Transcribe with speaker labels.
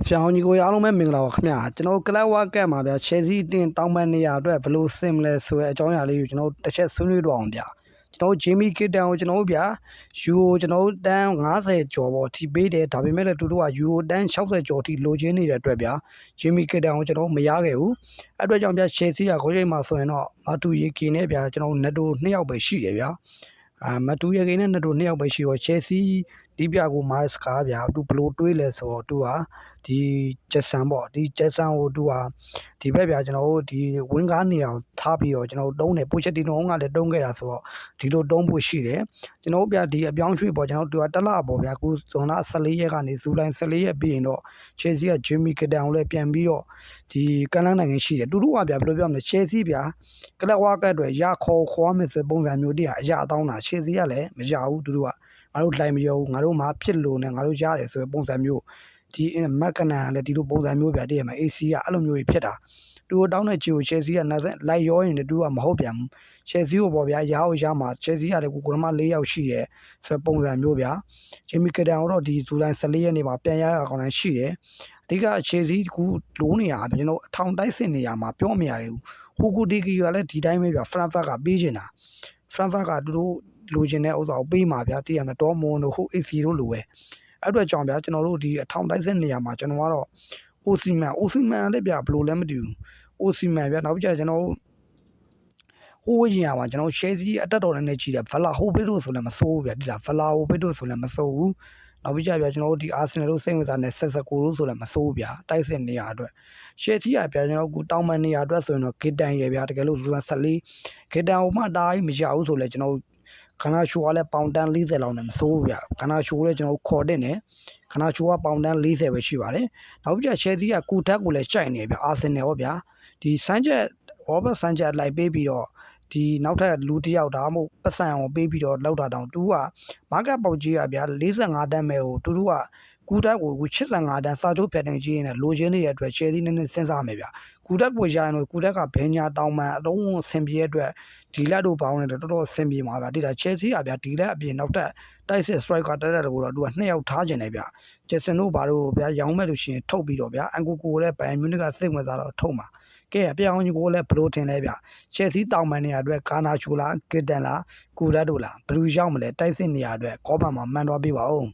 Speaker 1: အပြောင်ကြီးကိုအားလုံးပဲမင်္ဂလာပါခင်ဗျာကျွန်တော်ကလပ်ဝါကတ်မှာဗျာ Chelsea တင်တောင်းပန်နေရအတွက်ဘယ်လိုဆင်မလဲဆိုတဲ့အကြောင်းအရာလေးကိုကျွန်တော်တစ်ချက်ဆွေးနွေးတော့အောင်ဗျာကျွန်တော် Jamie Kittan ကိုကျွန်တော်ဗျာ Euro ကျွန်တော်တန်း90ကျော်ပေါ့ထိပေးတယ်ဒါပေမဲ့လည်းသူတို့က Euro တန်း60ကျော်ထိလိုချင်နေတဲ့အတွက်ဗျာ Jamie Kittan ကိုကျွန်တော်မရခဲ့ဘူးအဲ့အတွက်ကြောင့်ဗျာ Chelsea ကခေါင်းချိန်မှာဆိုရင်တော့မတူရီကီနဲ့ဗျာကျွန်တော် Netto 2ယောက်ပဲရှိတယ်ဗျာအာမတူရကိန်းနဲ့ Netto 2ယောက်ပဲရှိတော့ Chelsea ဒီပြကို Mars ကားဗျာသူဘလို့တွေးလဲဆိုတော့သူကဒီဂျက်ဆန်ပေါ့ဒီဂျက်ဆန်ကိုသူကဒီဘက်ဗျာကျွန်တော်တို့ဒီဝင်းကားနေအောင်ထားပြီးတော့ကျွန်တော်တို့တုံးတယ်ပိုချက်တီနိုကလည်းတုံးခဲ့တာဆိုတော့ဒီလိုတုံးဖို့ရှိတယ်ကျွန်တော်တို့ဗျာဒီအပြောင်းရွှေ့ပေါ့ကျွန်တော်တို့ကတလပေါ့ဗျာခုဇွန်လ14ရက်ကနေဇူလိုင်14ရက်ပြီးရင်တော့ Chelsea က Jimmy Kittan ကိုလည်းပြန်ပြီးတော့ဒီကန်လန်းနိုင်ငံရှိတယ်တူတူကဗျာဘယ်လိုပြောမလဲ Chelsea ဗျာကလပ်ဝါကတ်အတွက်ရခေါ်ခေါ်မယ်ဆိုပုံစံမျိုးတည်းအရာအတောင်းတာ Chelsea ကလည်းမရဘူးတူတူက ငါတို့လိုက်မရောဘူးငါတို့မှဖြစ်လို့နဲ့ငါတို့ရတယ်ဆိုတဲ့ပုံစံမျိုးဒီမက်ကနန်ကလည်းဒီလိုပုံစံမျိုးပြတည်းရမှာ AC ကအဲ့လိုမျိုးကြီးဖြစ်တာသူတို့တောင်းတဲ့ချီကို Chelsea ကနောက်ဆက်လိုက်ရောရင်လည်းသူကမဟုတ်ပြန်ဘူး Chelsea ကိုပေါ့ဗျာရအောင်ရမှာ Chelsea ကလည်းကိုကိုရမ၄ယောက်ရှိရဲဆိုတဲ့ပုံစံမျိုးဗျာ Jimmy Kittan ကတော့ဒီဇူလိုင်14ရက်နေ့မှာပြန်ရရအောင်လည်းရှိတယ်အဓိက Chelsea ကလိုးနေရကျွန်တော်အထောင်တိုက်စစ်နေရမှာပြောမရဘူးဟိုကူဒီကီကလည်းဒီတိုင်းပဲဗျာ Frankfurt ကပေးချင်တာ Frankfurt ကသူတို့ လိုချင်တဲ့ဥစ္စာကိုပေးမှာဗျာတည်ရမယ်ဒေါ်မွန်တို့ဟို AC တို့လိုပဲအဲ့အတွက်ကြောင့်ဗျာကျွန်တော်တို့ဒီအထောင်တိုက်စစ်နေရာမှာကျွန်တော်ကတော့ Osimhen Osimhen လည်းဗျာဘယ်လိုလဲမသိဘူး Osimhen ဗျာနောက်ပြကျွန်တော်ဟိုးရင်ရမှာကျွန်တော် Chelsea အတက်တော်နဲ့ကြီးတယ်ဗလာဟိုဘစ်တို့ဆိုလည်းမစိုးဘူးဗျာဒီလားဗလာဟိုဘစ်တို့ဆိုလည်းမစိုးဘူးနောက်ပြကြဗျာကျွန်တော်တို့ဒီ Arsenal တို့စိတ်ဝင်စားနေဆက်စကိုတို့ဆိုလည်းမစိုးဘူးဗျာတိုက်စစ်နေရာအတွက် Chelsea ကဗျာကျွန်တော်ကတောင်းပန်နေရာအတွက်ဆိုရင်တော့ Gitan ရဲ့ဗျာတကယ်လို့ဇူလန်14 Gitan ဟိုမှတားကြီးမရဘူးဆိုလဲကျွန်တော် ခနာရှိုးကလည်းပေါင်တန်း40လောက်နဲ့မစိုးဘူးဗျခနာရှိုးလည်းကျွန်တော်ခေါ်တင်တယ်ခနာရှိုးကပေါင်တန်း40ပဲရှိပါတယ်နောက်ပြချဲစီကကူတက်ကိုလည်းကြိုက်နေဗျအာဆင်နယ်ဟောဗျာဒီစမ်းချက်ရောဘတ်စမ်းချက်လိုက်ပေးပြီးတော့ ဒီနောက်ထပ်လူတစ်ယောက်ဒါမှမဟုတ်ပတ်စံအောင်ပေးပြီးတော့လောက်တာတောင်တူကမာကတ်ပေါက်ကြီးကဗျာ45တန်းမဲ့ဟိုတူတူကကူတက်ကိုကူ85တန်းစာချုပ်ဖြတ်တင်ကြီးနဲ့လိုချင်နေတဲ့အတွက်ချဲစီနည်းနည်းစဉ်းစားမယ်ဗျကူတက်ကိုရရင်တော့ကူတက်ကဘဲညာတောင်းမှန်အလုံးအဆင်ပြေတဲ့အတွက်ဒီလက်တို့ပေါင်းနေတော့တော်တော်အဆင်ပြေမှာဗျာဒီဒါချဲစီကဗျာဒီလက်အပြင်နောက်ထပ် တိုက်စစ် striker တက်တဲ့တကူတော့သူကနှစ်ယောက်ထားကျင်တယ်ဗျာဂျက်ဆန်တို့ဘာလို့ဗျာရောင်းမဲ့လို့ရှိရင်ထုတ်ပြီးတော့ဗျာအန်ကိုကိုလည်းဘိုင်မြူနစ်ကစိတ်ဝင်စားတော့ထုတ်မှာ ကဲအပြောင်းကြီးကိုလည်းဘလို့ထင်လဲဗျချဲစီတောင်ပန်နေရအတွက်ကာနာချိုလားကစ်တန်လားကူရက်တို့လားဘယ်လူရောက်မလဲတိုက်စစ်နေရအတွက်ကောပန်မှာမှန်သွားပေးပါဦး